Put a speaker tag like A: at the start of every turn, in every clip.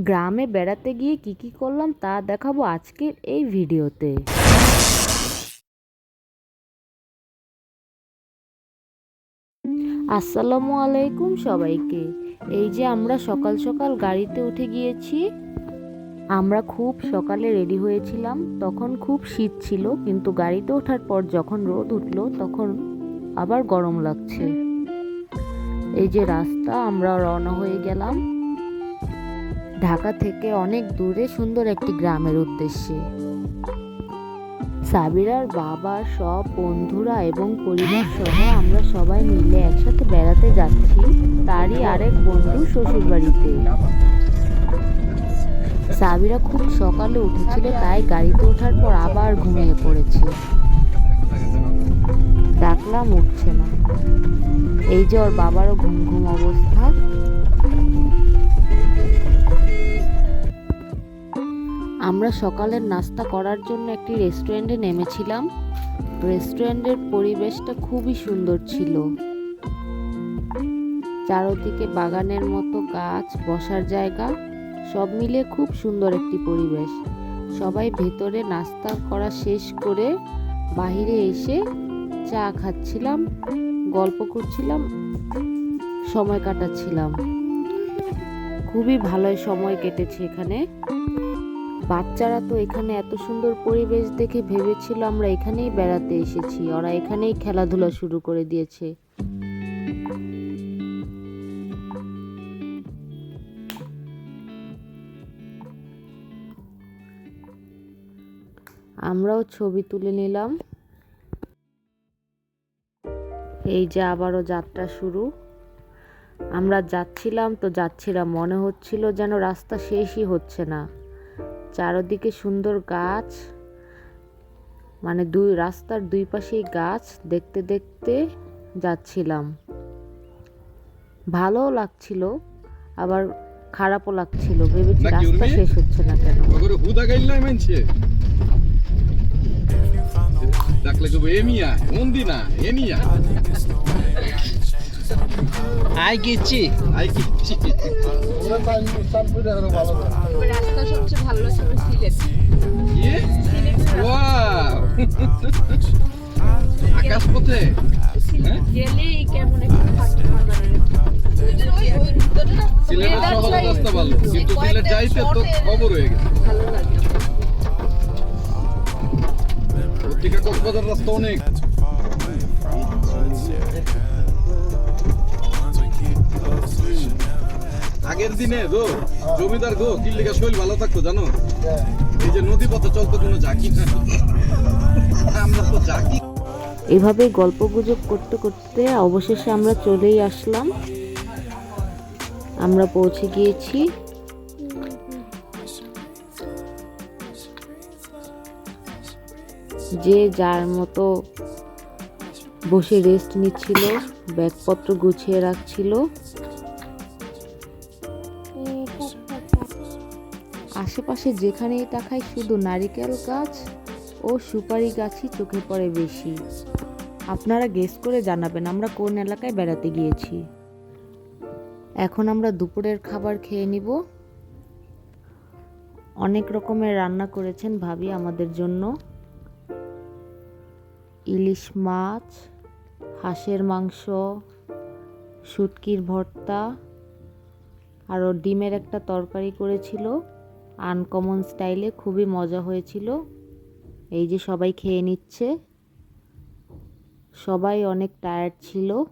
A: গ্রামে বেড়াতে গিয়ে কি কি করলাম তা দেখাবো আজকের এই ভিডিওতে। আসসালামু আলাইকুম সবাইকে। এই যে আমরা সকাল সকাল গাড়িতে উঠে গিয়েছি। আমরা খুব সকালে রেডি হয়েছিলাম। তখন খুব শীত ছিল, কিন্তু গাড়িতে ওঠার পর যখন রোদ উঠল, তখন আবার গরম লাগছে। এই যে রাস্তা, আমরা রওনা হয়ে গেলাম। ঢাকা থেকে অনেক দূরে সুন্দর একটি গ্রামের উদ্দেশ্যে। সাবিরার বাবা, সব বন্ধুরা এবং পরিবার সহ আমরা সবাই মিলে একসাথে বেড়াতে যাচ্ছি তারই আরেক বন্ধু শ্বশুর বাড়িতে সাবিরা খুব সকালে উঠেছিল, তাই গাড়িতে ওঠার পর আবার ঘুমিয়ে পড়েছে। ডাকলাম, উঠছে না। এই যে ওর বাবারও ঘুম ঘুম অবস্থা। আমরা সকালের নাস্তা করার জন্য একটি রেস্টুরেন্টে নেমেছিলাম। রেস্টুরেন্টের পরিবেশটা খুবই সুন্দর ছিল। চারদিকে বাগানের মতো গাছ, বসার জায়গা, সব মিলে খুব সুন্দর একটি পরিবেশ। সবাই ভেতরে নাস্তা করা শেষ করে বাহিরে এসে চা খাচ্ছিলাম, গল্প করছিলাম, সময় কাটাচ্ছিলাম। খুবই ভালো সময় কেটেছে এখানে। বাচ্চারা তো এখানে এত সুন্দর পরিবেশ দেখে ভেবেছিল আমরা এখানেই বেড়াতে এসেছি। ওরা এখানেই খেলাধুলা শুরু করে দিয়েছে। আমরাও ছবি তুলে নিলাম। এই যে আবারও যাত্রা শুরু। আমরা যাচ্ছিলাম তো যাচ্ছিলাম। মনে হচ্ছিল যেন রাস্তা শেষই হচ্ছে না। চারদিকে সুন্দর গাছ মানে দুই রাস্তার দুই পাশেই গাছ দেখতে দেখতে যাচ্ছিলাম। ভালোও লাগছিল আবার খারাপও লাগছিল। ভেবেছি রাস্তা শেষ হচ্ছে না কেন?
B: ডাকলে এমিয়া মন্দিনা এমিয়া
C: আই গেছি।
B: আই কি
D: রাস্তা সবচেয়ে ভালো আমার সিলেট
B: আকাশ পথে? হ্যাঁ?
D: গেলেই কেমন
B: সিলেটের শহরের রাস্তা ভালো। কিন্তু সিলেট যাইতে তো খবর হয়ে গেছে।
D: ভালো লাগে।
B: কক্সবাজার রাস্তা অনেক। আগের দিনে গো, জমিদার গো কিল্লিকা শৈল ভালো থাকতো, জানো? এই যে নদী পথে চলতো কোনো জাকি না। আমরা তো জাকি।
A: এভাবেই গল্প গুজব করতে করতে অবশেষে আমরা চলেই আসলাম। আমরা পৌঁছে গিয়েছি। যে যার মতো বসে রেস্ট নিচ্ছিল, ব্যাগপত্র গুছিয়ে রাখছিল। আশেপাশে যেখানেই তাকাই শুধু নারিকেল গাছ ও সুপারি গাছই চোখে পড়ে বেশি। আপনারা গেস করে জানাবেন আমরা কোন এলাকায় বেড়াতে গিয়েছি। এখন আমরা দুপুরের খাবার খেয়ে নিব। অনেক রকমের রান্না করেছেন ভাবি আমাদের জন্য। ইলিশ মাছ, হাঁসের মাংস, শুটকির ভর্তা, আরও ডিমের একটা তরকারি করেছিল। আনকমন স্টাইলে খুবই মজা হয়েছিল। এই যে সবাই খেয়ে নিচ্ছে। সবাই অনেক টায়ার্ড ছিল।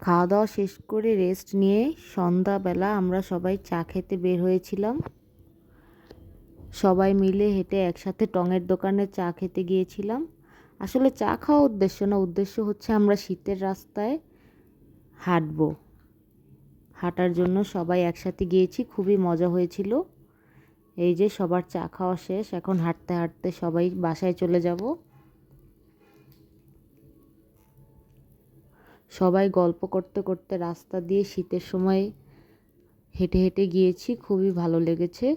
A: খাওয়া দাওয়া শেষ করে রেস্ট নিয়ে সন্ধ্যাবেলা আমরা সবাই চা খেতে বের হয়েছিলাম। সবাই মিলে হেঁটে একসাথে টঙের দোকানে চা খেতে গিয়েছিলাম। আসলে চা খাওয়া উদ্দেশ্য না, উদ্দেশ্য হচ্ছে আমরা শীতের রাস্তায় হাঁটবো। হাঁটার জন্য সবাই একসাথে গিয়েছি, খুবই মজা হয়েছিল। এই যে সবার চা খাওয়া শেষ, এখন হাঁটতে হাঁটতে সবাই বাসায় চলে যাব। সবাই গল্প করতে করতে রাস্তা দিয়ে শীতের সময় হেঁটে হেঁটে গিয়েছি, খুবই ভালো লেগেছে।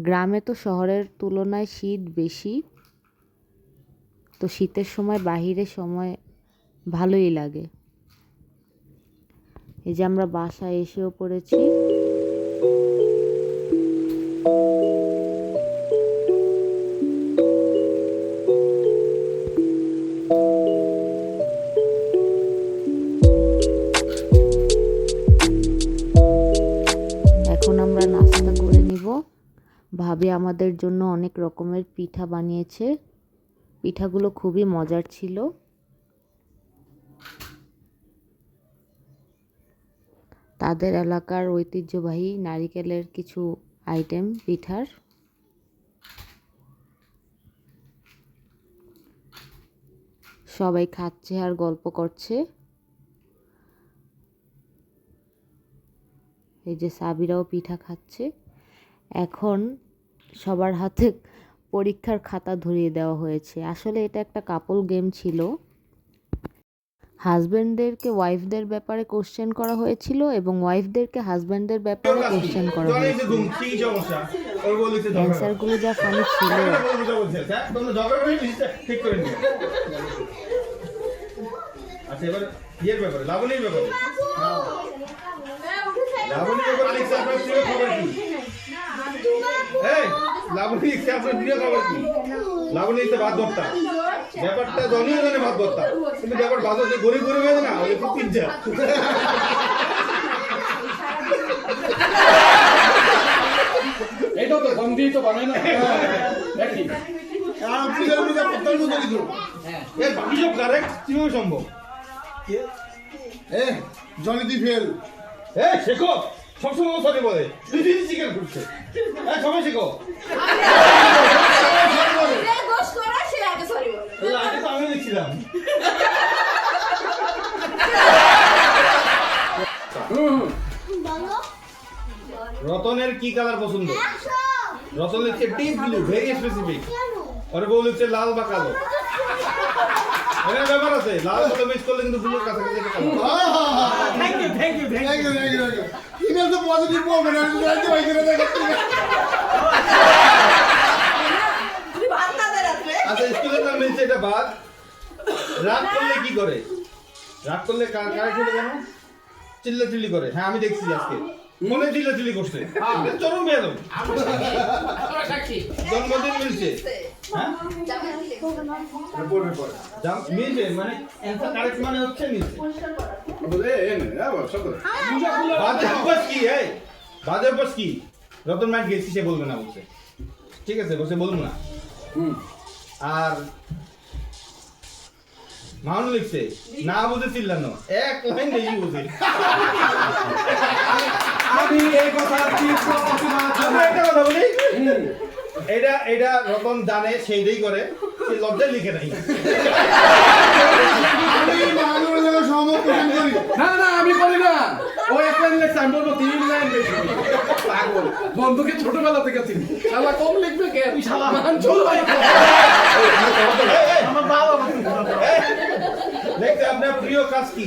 A: গ্রামে তো শহরের তুলনায় শীত বেশি। তো শীতের সময় বাহিরে সময় ভালোই লাগে। এই যে আমরা বাসায় এসেও পড়েছি। এখন আমরা নাস্তা করে নিব। ভাবে আমাদের জন্য অনেক রকমের পিঠা বানিয়েছে। পিঠাগুলো খুবই মজার ছিল। তাদের এলাকার ঐতিহ্যবাহী নারিকেলের কিছু আইটেম পিঠার। সবাই খাচ্ছে আর গল্প করছে। এই যে সাবিরাও পিঠা খাচ্ছে। এখন সবার হাতে পরীক্ষার খাতা ধরিয়ে দেওয়া হয়েছে। আসলে এটা একটা কাপল গেম ছিল। হাজব্যান্ডদেরকে ওয়াইফদের ব্যাপারে কোশ্চেন করা হয়েছিল এবং ওয়াইফদেরকে হাজব্যান্ডদের ব্যাপারে কোশ্চেন করা হয়েছিল। অ্যান্সারগুলো যা ফানি ছিল।
E: হ্যাঁ আচ্ছা এবার ইয়ের ব্যাপারে লাবণীর ব্যাপারে। লাবণীর ব্যাপারে প্রিয় খবর কি? এই লাবণী প্রিয় খবর কি? লাবণী তো ভাত ভর্তা ব্যাপারটা জনীয় জনে ভাত ভর্তা কিন্তু ব্যাপার ভাত হচ্ছে গরিব গরিব হয়েছে না ওই পিজ্জা।
B: এইটাও তো দম তো বানায় না। একই
E: এর বাকি সব কারেক্ট কীভাবে সম্ভব?
F: জনি দি ফেল
E: এ শেখো সবসময় সরি বলে। তুই দিদি চিকেন করছে হ্যাঁ সবাই শেখো।
D: আগে
E: তো আমি লিখছিলাম। রতনের কি কালার পছন্দ? রতন লিখছে ডিপ ব্লু ভেরি স্পেসিফিক ওরে বউ লিখছে লাল বা কালো। ব্যাপার আছে। লাল করলে কিন্তু ব্লুর
F: thank you thank you thank you thank you email তো পজিটিভ বলবে না আমি জানতে পারি না
D: তুমি ভাত না দে রাত্রে?
E: আচ্ছা স্কুলের নাম মিলছে এটা রাগ করলে কি করে? রাগ করলে কার কার খেলে চিল্লা চিল্লি করে। হ্যাঁ আমি দেখছি আজকে। মনে চিল্লা চিল্লি করছে চরম বেদম জন্মদিন মিলছে। মানে কারেক্ট মানে হচ্ছে মিলছে বাজে অভ্যাস কি এই বাজে অভ্যাস কি রতন মাইক গেছি সে বলবে না। বলছে ঠিক আছে বসে বলব না আর মাউন লিখছে না বুঝে চিল্লানো এক লাইন বেশি বুঝে
B: আমি এই কথা
E: কথা বলি এটা এটা রতন জানে সেইটাই করে সে লজ্জায় লিখে নাই।
F: আমি মানুষের জন্য সহমত পোষণ করি।
B: না না আমি করি না। ও এক লাইন লেখছে আমি বলব তিন লাইন পাগল। বন্ধুকে ছোটবেলা থেকে চিনি। শালা কম লিখবে কে? শালা। মান চলবে
E: আমার বাবা দেখতে আপনার প্রিয় কাজ কি?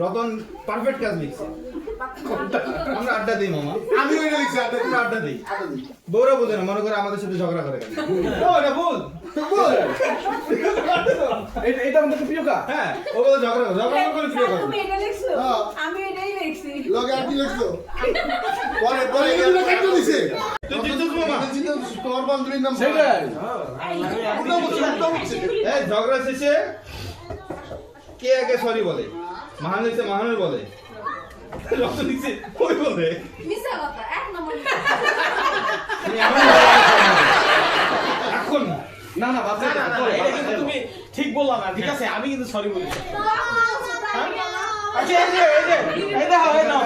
E: রতন পারফেক্ট কাজ লিখছে। আমরা আড্ডা দিই মামা।
F: আমি ওইটা লিখছি
E: আমরা আড্ডা দিই। বউরা বোঝে না মনে করে আমাদের সাথে ঝগড়া করে কেন? এটা ভুল
B: এটা এটা আমাদের প্রিয় কাজ
E: হ্যাঁ ও বলে ঝগড়া করে ঝগড়া করে প্রিয় কাজ
D: তুমি এটা লিখছো। আমি এটাই লিখছি।
F: লগে আর কি লিখছো? পরে পরে এগুলো কেটে দিছে?
E: তুই জিতুস মামা।
F: তোর বান্ধবীর নাম
B: সেটাই।
F: উল্টা বলছে উল্টা বলছে
E: এই ঝগড়া শেষে কে আগে সরি বলে? মহানের বলে। রক্ত লিখছে ওই বলে
D: মিছা কথা এক নম্বর
E: এখন
B: না না
C: না, এটা কিন্তু তুমি ঠিক বললা না ঠিক আছে আমি কিন্তু সরি বলি আচ্ছা এই যে এই যে এই দেখো এই নাও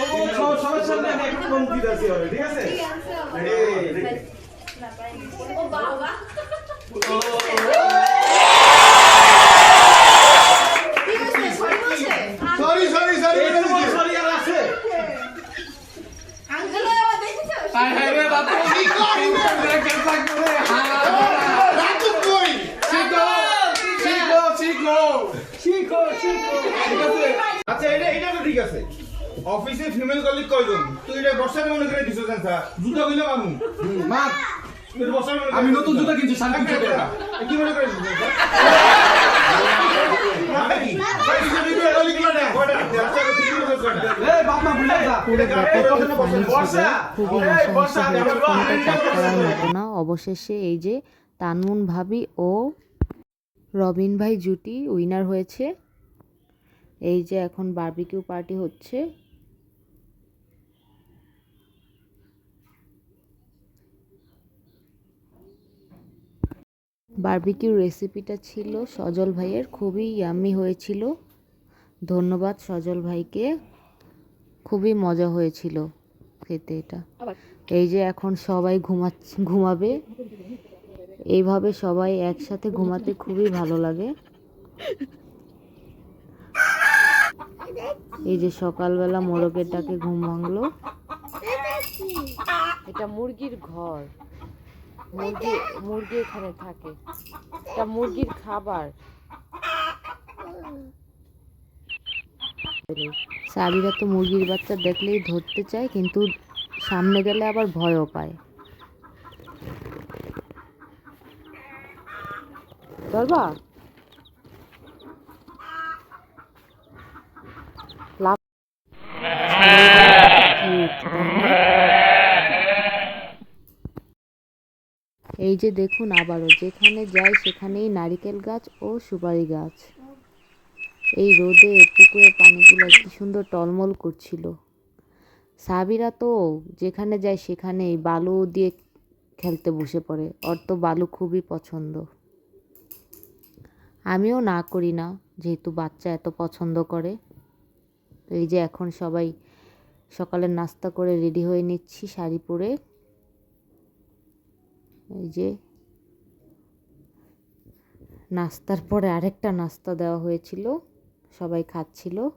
C: তোমার সবার সামনে আমি একটু কম দিতে আছি হবে ঠিক আছে
D: ও। বাবা কি বলছে সরি বলছে
F: সরি সরি সরি
C: এই তোমার সরি আর আছে
D: আঙ্কেল আবার দেখেছ
B: হায় হায় রে বাবা কি করি দেখে থাকবে
F: রাজু কই
B: শিখো শিখো শিখো শিখো শিখো ঠিক আছে
E: আচ্ছা এটা এটা তো ঠিক আছে অফিসে ফিমেল কলিগ কয়জন তুই এটা বর্ষার মনে করে দিছিস স্যার জুতো গিলে মানু
B: মা
E: তুমি বসার মনে
B: আমি নতুন জুতা কিনছি সাড়ে তিনশো টাকা
E: কি মনে করেন
B: এই বাপ মা ভুলে যা
A: পুরো ব্যাপারটা ফানি ছিল খুবই চাপ করার মতো না। অবশেষে এই যে তানমুন ভাবি ও রবিন ভাই জুটি উইনার হয়েছে। এই যে এখন বারবিকিউ পার্টি হচ্ছে। বারবিকিউ রেসিপিটা ছিল সজল ভাইয়ের খুবই ইয়াম্মি হয়েছিল। ধন্যবাদ সজল ভাইকে। খুবই মজা হয়েছিল খেতে এটা। এই যে এখন সবাই ঘুমাচ্ছে ঘুমাবে। এইভাবে সবাই একসাথে ঘুমাতে খুবই ভালো লাগে। এই যে সকালবেলা মোরগেরটাকে ঘুম ভাঙলো। এটা মুরগির ঘর। মুরগি মুরগি এখানে থাকে। এটা মুরগির খাবার। সাবিরা তো মুরগির বাচ্চা দেখলেই ধরতে চায়, কিন্তু সামনে গেলে আবার ভয়ও পায়। ধরবা? এই যে দেখুন আবারও, যেখানে যাই সেখানেই নারিকেল গাছ ও সুপারি গাছ। এই রোদে পুকুরের পানিগুলো কি সুন্দর টলমল করছিল। সাবিরা তো যেখানে যায় সেখানেই বালু দিয়ে খেলতে বসে পড়ে। ওর তো বালু খুবই পছন্দ। আমিও না করি না, যেহেতু বাচ্চা এত পছন্দ করে। তো এই যে এখন সবাই সকালের নাস্তা করে রেডি হয়ে নিচ্ছি শাড়ি পরে। এই যে নাস্তার পরে আরেকটা নাস্তা দেওয়া হয়েছিল। সবাই খাচ্ছিল।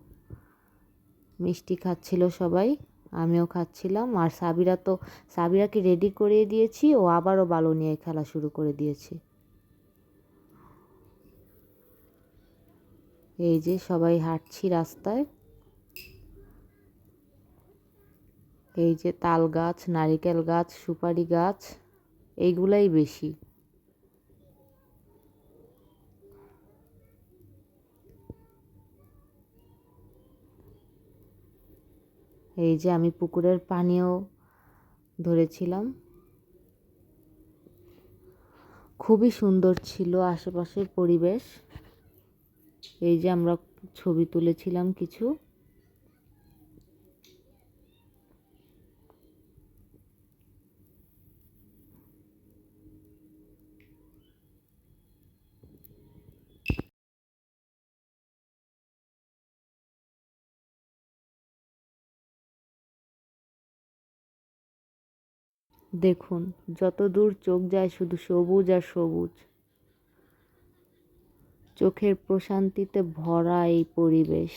A: মিষ্টি খাচ্ছিল সবাই, আমিও খাচ্ছিলাম। আর সাবিরা তো, সাবিরাকে রেডি করিয়ে দিয়েছি, ও আবারও বালু নিয়ে খেলা শুরু করে দিয়েছে। এই যে সবাই হাঁটছি রাস্তায়। এই যে তাল গাছ, নারিকেল গাছ, সুপারি গাছ, এইগুলাই বেশি। এই যে আমি পুকুরের পানিও ধরেছিলাম। খুবই সুন্দর ছিল আশেপাশের পরিবেশ। এই যে আমরা ছবি তুলেছিলাম কিছু। দেখুন যত দূর চোখ যায় শুধু সবুজ আর সবুজ। চোখের প্রশান্তিতে ভরা এই পরিবেশ।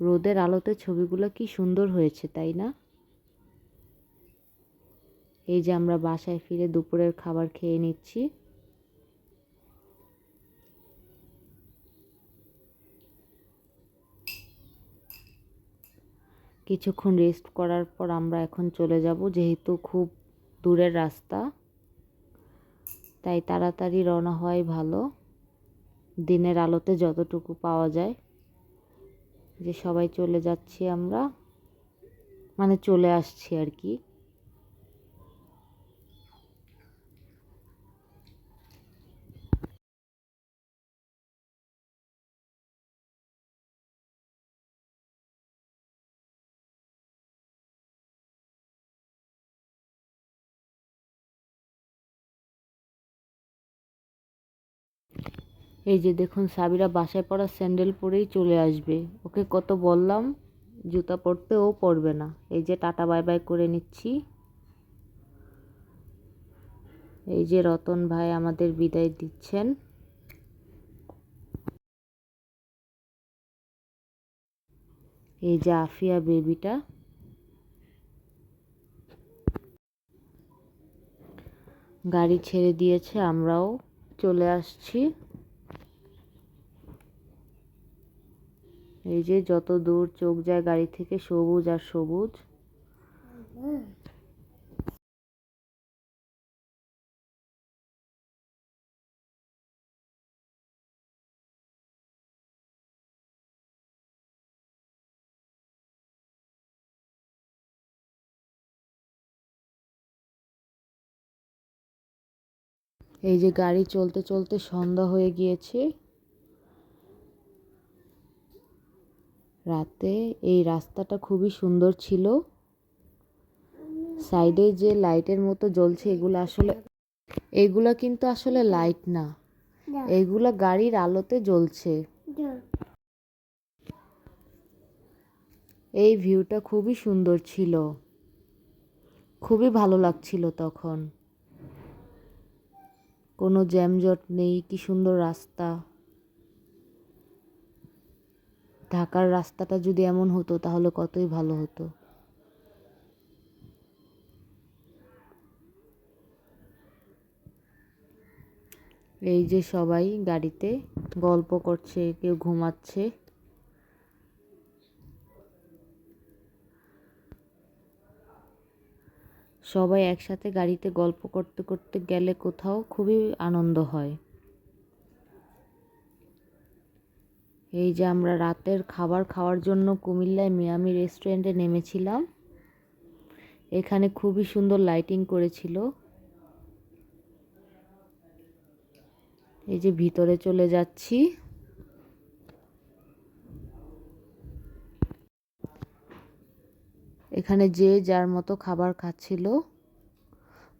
A: রোদের আলোতে ছবিগুলো কি সুন্দর হয়েছে, তাই না? এই যে আমরা বাসায় ফিরে দুপুরের খাবার খেয়ে নিচ্ছি। কিছুক্ষণ রেস্ট করার পর আমরা এখন চলে যাব, যেহেতু খুব দূরের রাস্তা। তাই তাড়াতাড়ি রওনা হয় ভালো। দিনের আলোতে যতটুকু পাওয়া যায়। যে সবাই চলে যাচ্ছি আমরা। মানে চলে আসছি আর কি। এই যে দেখুন, সাবিরা বাসায় পড়া স্যান্ডেল পরেই চলে আসবে। ওকে কত বললাম, জুতা পরতে ও পরবে না। এই যে টাটা, বাই বাই করে নিচ্ছি। এই যে রতন ভাই আমাদের বিদায় দিচ্ছেন। এই যে আফিয়া বেবিটা। গাড়ি ছেড়ে দিয়েছে, আমরাও চলে আসছি এই যে যত দূর চোখ যায় গাড়ি থেকে সবুজ আর সবুজ। এই যে গাড়ি চলতে চলতে সন্ধ্যা হয়ে গিয়েছে। রাতে এই রাস্তাটা খুবই সুন্দর ছিল। সাইডে যে লাইটের মতো জ্বলছে এগুলো আসলে এগুলা কিন্তু আসলে লাইট না। এগুলা গাড়ির আলোতে জ্বলছে। এই ভিউটা খুবই সুন্দর ছিল। খুবই ভালো লাগছিল তখন। কোনো জ্যামজট নেই কি সুন্দর রাস্তা। ঢাকার রাস্তাটা যদি এমন হতো, তাহলে কতই ভালো হতো? এই যে সবাই গাড়িতে গল্প করছে, কেউ ঘুমাচ্ছে। সবাই একসাথে গাড়িতে গল্প করতে করতে গেলে কোথাও খুবই আনন্দ হয়। এই যে আমরা রাতের খাবার খাওয়ার জন্য কুমিল্লায় মিয়ামি রেস্টুরেন্টে নেমেছিলাম। এখানে খুবই সুন্দর লাইটিং করেছিল। এই যে ভিতরে চলে যাচ্ছি। এখানে যে যার মতো খাবার খাচ্ছিল।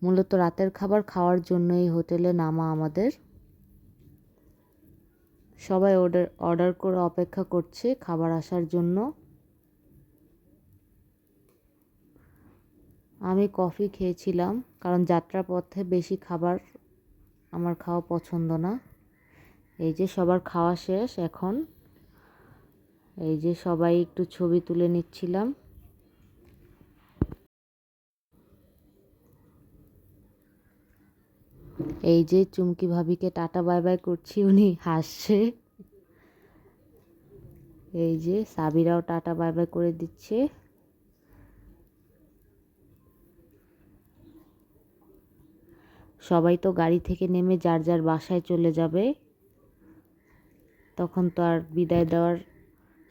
A: মূলত রাতের খাবার খাওয়ার জন্য এই হোটেলে নামা আমাদের। সবাই অর্ডার অর্ডার করে অপেক্ষা করছে খাবার আসার জন্য। আমি কফি খেয়েছিলাম, কারণ যাত্রা পথে বেশি খাবার আমার খাওয়া পছন্দ না। এই যে সবার খাওয়া শেষ এখন। এই যে সবাই একটু ছবি তুলে নিচ্ছিলাম। এই যে চুমকি ভাবিকে টাটা, বাই বাই করছি, উনি হাসছে। এই যে সাবিরাও টাটা, বাই বাই করে দিচ্ছে। সবাই তো গাড়ি থেকে নেমে যার যার বাসায় চলে যাবে। তখন তো আর বিদায় দেওয়ার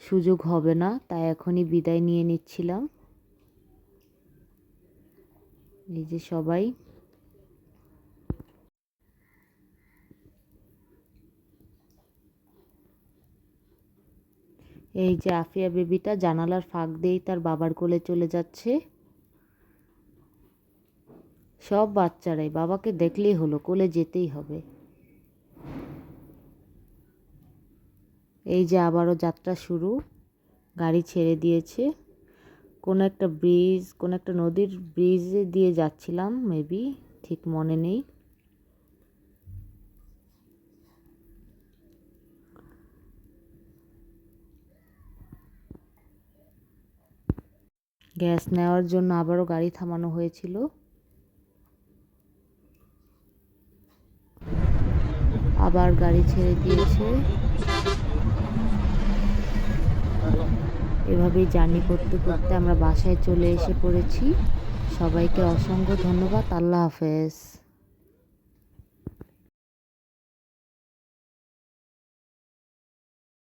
A: সুযোগ হবে না, তাই এখনই বিদায় নিয়ে নিচ্ছিলাম। এই যে সবাই এই যে আফিয়া বেবিটা জানালার ফাঁক দিয়েই তার বাবার কোলে চলে যাচ্ছে। সব বাচ্চারাই, বাবাকে দেখলেই হলো, কোলে যেতেই হবে। এই যে আবারও যাত্রা শুরু, গাড়ি ছেড়ে দিয়েছে। কোনো একটা ব্রিজ, কোনো একটা নদীর ব্রিজে দিয়ে যাচ্ছিলাম, মেবি, ঠিক মনে নেই। গ্যাস নেওয়ার জন্য আবারও গাড়ি থামানো হয়েছিল। আবার গাড়ি ছেড়ে দিয়েছে। এভাবেই জার্নি করতে করতে আমরা বাসায় চলে এসে পড়েছি। সবাইকে অসংখ্য ধন্যবাদ। আল্লাহ হাফেজ।